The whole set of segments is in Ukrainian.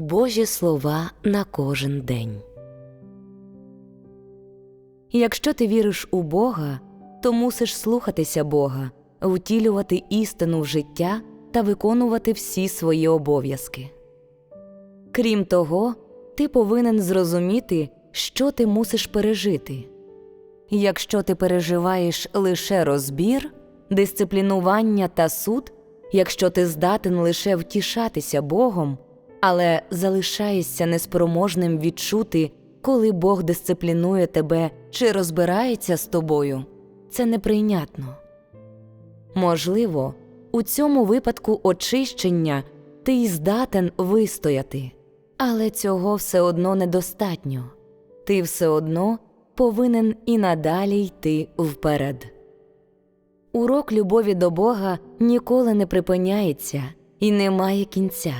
Божі слова на кожен день. Якщо ти віриш у Бога, то мусиш слухатися Бога, втілювати істину в життя та виконувати всі свої обов'язки. Крім того, ти повинен зрозуміти, що ти мусиш пережити. Якщо ти переживаєш лише розбір, дисциплінування та суд, якщо ти здатен лише втішатися Богом, але залишаєшся неспроможним відчути, коли Бог дисциплінує тебе чи розбирається з тобою, це неприйнятно. Можливо, у цьому випадку очищення ти й здатен вистояти, але цього все одно недостатньо. Ти все одно повинен і надалі йти вперед. Урок любові до Бога ніколи не припиняється і не має кінця.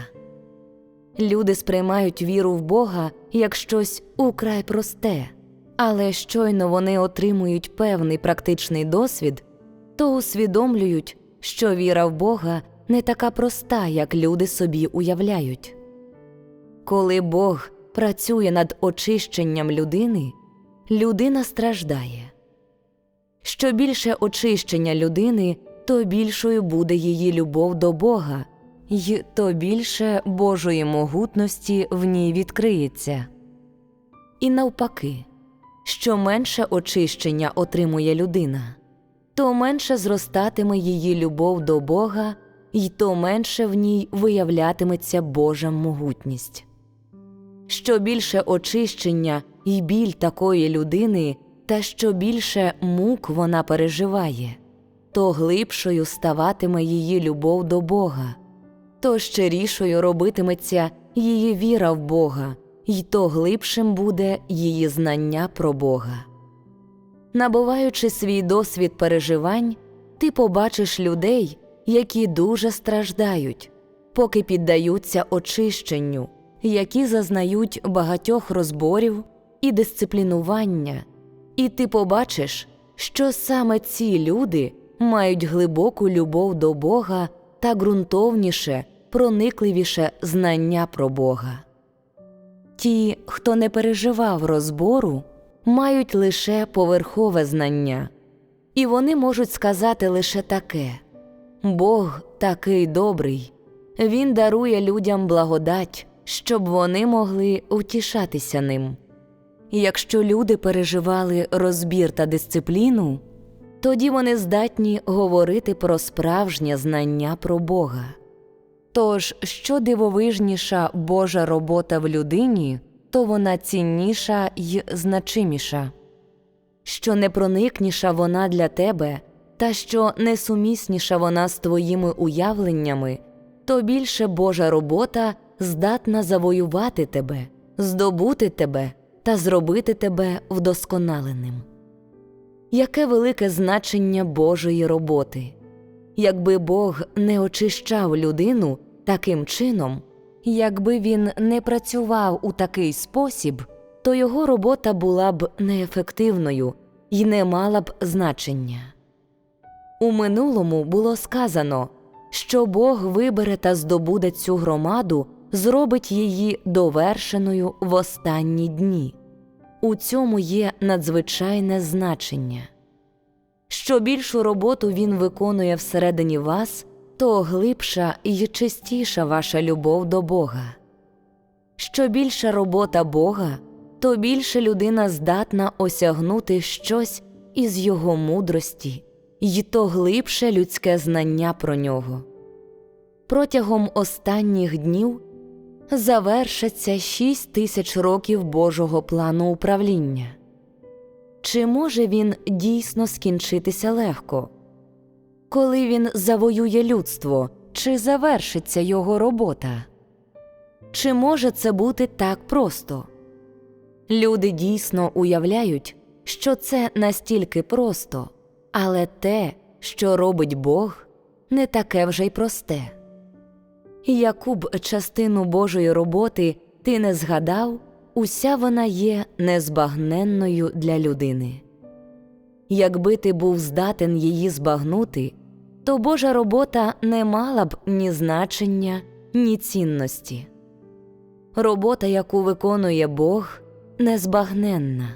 Люди сприймають віру в Бога як щось украй просте, але щойно вони отримують певний практичний досвід, то усвідомлюють, що віра в Бога не така проста, як люди собі уявляють. Коли Бог працює над очищенням людини, людина страждає. Що більше очищення людини, то більшою буде її любов до Бога, й то більше Божої могутності в ній відкриється. І навпаки, що менше очищення отримує людина, то менше зростатиме її любов до Бога, й то менше в ній виявлятиметься Божа могутність. Що більше очищення і біль такої людини, та що більше мук вона переживає, то глибшою ставатиме її любов до Бога, то щирішою робитиметься її віра в Бога, й то глибшим буде її знання про Бога. Набуваючи свій досвід переживань, ти побачиш людей, які дуже страждають, поки піддаються очищенню, які зазнають багатьох розборів і дисциплінування, і ти побачиш, що саме ці люди мають глибоку любов до Бога та ґрунтовніше, проникливіше знання про Бога. Ті, хто не переживав розбору, мають лише поверхове знання, і вони можуть сказати лише таке Бог такий добрий, Він дарує людям благодать, щоб вони могли утішатися ним. Якщо люди переживали розбір та дисципліну, тоді вони здатні говорити про справжнє знання про Бога. Тож, що дивовижніша Божа робота в людині, то вона цінніша й значиміша, що непроникніша вона для тебе, та що несумісніша вона з твоїми уявленнями, то більше Божа робота здатна завоювати тебе, здобути тебе та зробити тебе вдосконаленим. Яке велике значення Божої роботи! Якби Бог не очищав людину таким чином, якби він не працював у такий спосіб, то його робота була б неефективною і не мала б значення. У минулому було сказано, що Бог вибере та здобуде цю громаду, зробить її довершеною в останні дні. У цьому є надзвичайне значення. Що більшу роботу він виконує всередині вас, то глибша і чистіша ваша любов до Бога. Що більша робота Бога, то більше людина здатна осягнути щось із його мудрості, й то глибше людське знання про нього. Протягом останніх днів завершаться шість тисяч років Божого плану управління. Чи може він дійсно скінчитися легко? Коли він завоює людство, чи завершиться його робота? Чи може це бути так просто? Люди дійсно уявляють, що це настільки просто, але те, що робить Бог, не таке вже й просте. Яку б частину Божої роботи ти не згадав, уся вона є незбагненною для людини. Якби ти був здатен її збагнути, то Божа робота не мала б ні значення, ні цінності. Робота, яку виконує Бог, незбагненна.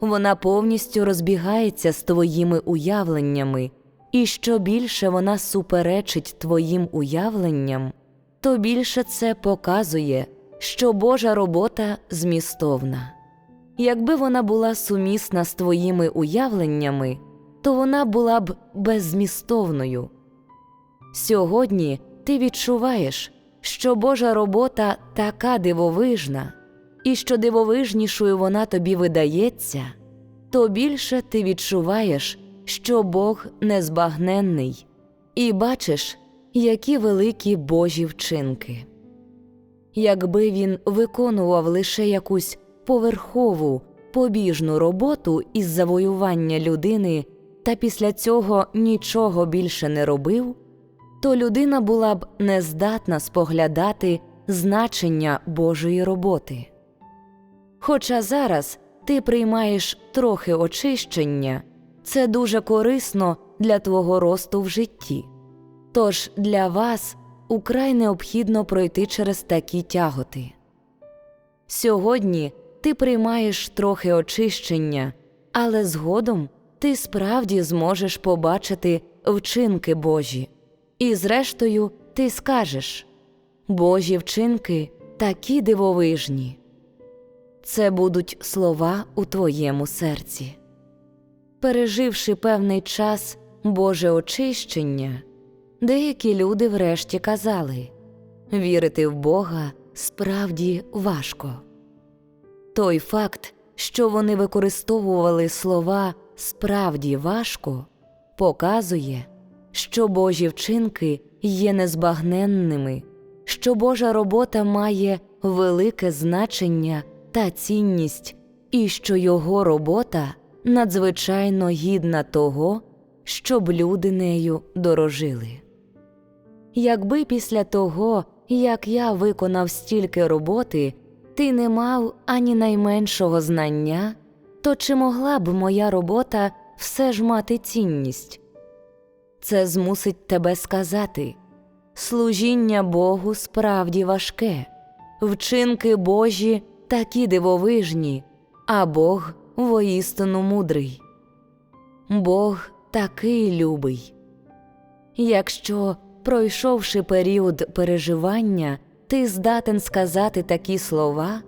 Вона повністю розбігається з твоїми уявленнями, і що більше вона суперечить твоїм уявленням, то більше це показує, що Божа робота змістовна. Якби вона була сумісна з твоїми уявленнями, то вона була б беззмістовною. Сьогодні ти відчуваєш, що Божа робота така дивовижна, і що дивовижнішою вона тобі видається, то більше ти відчуваєш, що Бог незбагненний, і бачиш, які великі Божі вчинки. Якби він виконував лише якусь поверхову, побіжну роботу із завоювання людини та після цього нічого більше не робив, то людина була б нездатна споглядати значення Божої роботи. Хоча зараз ти приймаєш трохи очищення, це дуже корисно для твого росту в житті. Тож для вас украй необхідно пройти через такі тяготи. Сьогодні ти приймаєш трохи очищення, але згодом ти справді зможеш побачити вчинки Божі, і зрештою ти скажеш Божі вчинки такі дивовижні. Це будуть слова у твоєму серці. Переживши певний час Боже очищення, деякі люди врешті казали вірити в Бога справді важко. Той факт, що вони використовували слова справді важко, показує, що Божі вчинки є незбагненними, що Божа робота має велике значення та цінність, і що його робота надзвичайно гідна того, щоб люди нею дорожили. Якби після того, як я виконав стільки роботи, ти не мав ані найменшого знання, то чи могла б моя робота все ж мати цінність? Це змусить тебе сказати служіння Богу справді важке, вчинки Божі такі дивовижні, а Бог воістину мудрий. Бог такий любий. Якщо, пройшовши період переживання, ти здатен сказати такі слова,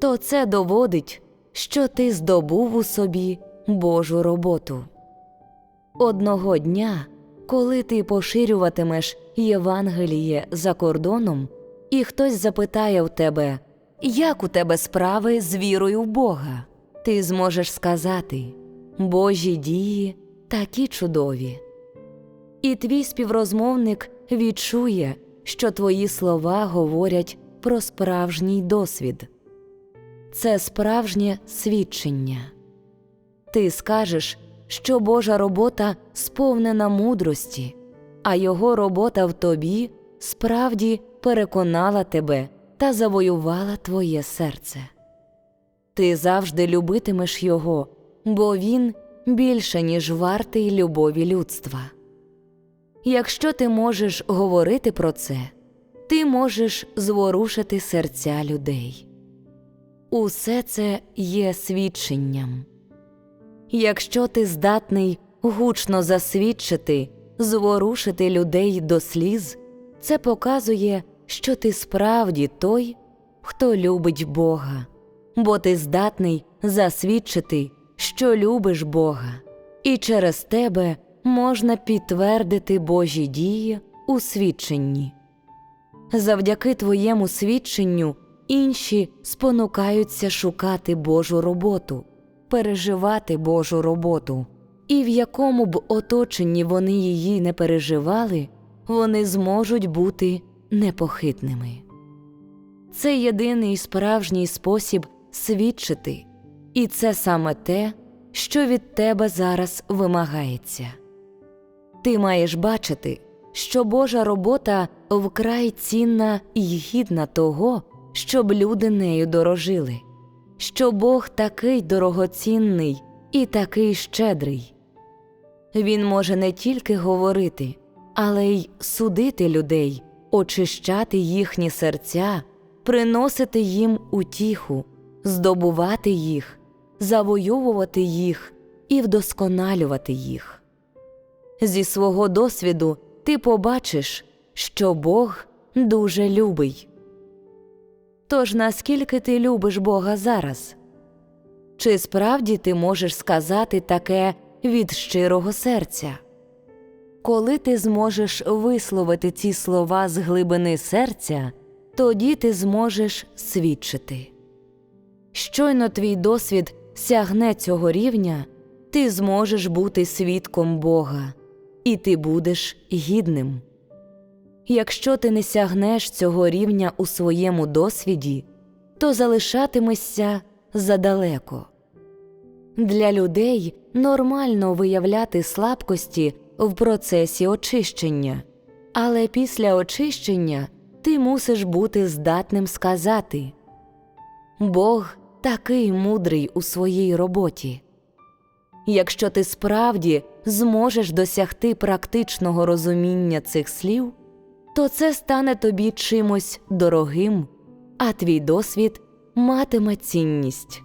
то це доводить, що ти здобув у собі Божу роботу. Одного дня, коли ти поширюватимеш Євангеліє за кордоном, і хтось запитає в тебе, як у тебе справи з вірою в Бога, ти зможеш сказати Божі дії такі чудові. І твій співрозмовник відчує, що твої слова говорять про справжній досвід. Це справжнє свідчення. Ти скажеш, що Божа робота сповнена мудрості, а Його робота в тобі справді переконала тебе та завоювала твоє серце. Ти завжди любитимеш Його, бо Він більше, ніж вартий любові людства. Якщо ти можеш говорити про це, ти можеш зворушити серця людей. Усе це є свідченням. Якщо ти здатний гучно засвідчити, зворушити людей до сліз, це показує, що ти справді той, хто любить Бога, бо ти здатний засвідчити, що любиш Бога, і через тебе можна підтвердити Божі дії у свідченні. Завдяки твоєму свідченню інші спонукаються шукати Божу роботу, переживати Божу роботу, і в якому б оточенні вони її не переживали, вони зможуть бути непохитними. Це єдиний справжній спосіб свідчити, і це саме те, що від тебе зараз вимагається. Ти маєш бачити, що Божа робота вкрай цінна і гідна того, щоб люди нею дорожили, що Бог такий дорогоцінний і такий щедрий. Він може не тільки говорити, але й судити людей, очищати їхні серця приносити їм утіху, здобувати їх, завоювати їх і вдосконалювати їх. Зі свого досвіду ти побачиш, що Бог дуже любий. Тож наскільки ти любиш Бога зараз? Чи справді ти можеш сказати таке від щирого серця? Коли ти зможеш висловити ці слова з глибини серця, тоді ти зможеш свідчити. Щойно твій досвід сягне цього рівня, ти зможеш бути свідком Бога, і ти будеш гідним. Якщо ти не сягнеш цього рівня у своєму досвіді, то залишатимешся задалеко. Для людей нормально виявляти слабкості в процесі очищення, але після очищення ти мусиш бути здатним сказати Бог такий мудрий у своїй роботі. Якщо ти справді зможеш досягти практичного розуміння цих слів, то це стане тобі чимось дорогим, а твій досвід матиме цінність.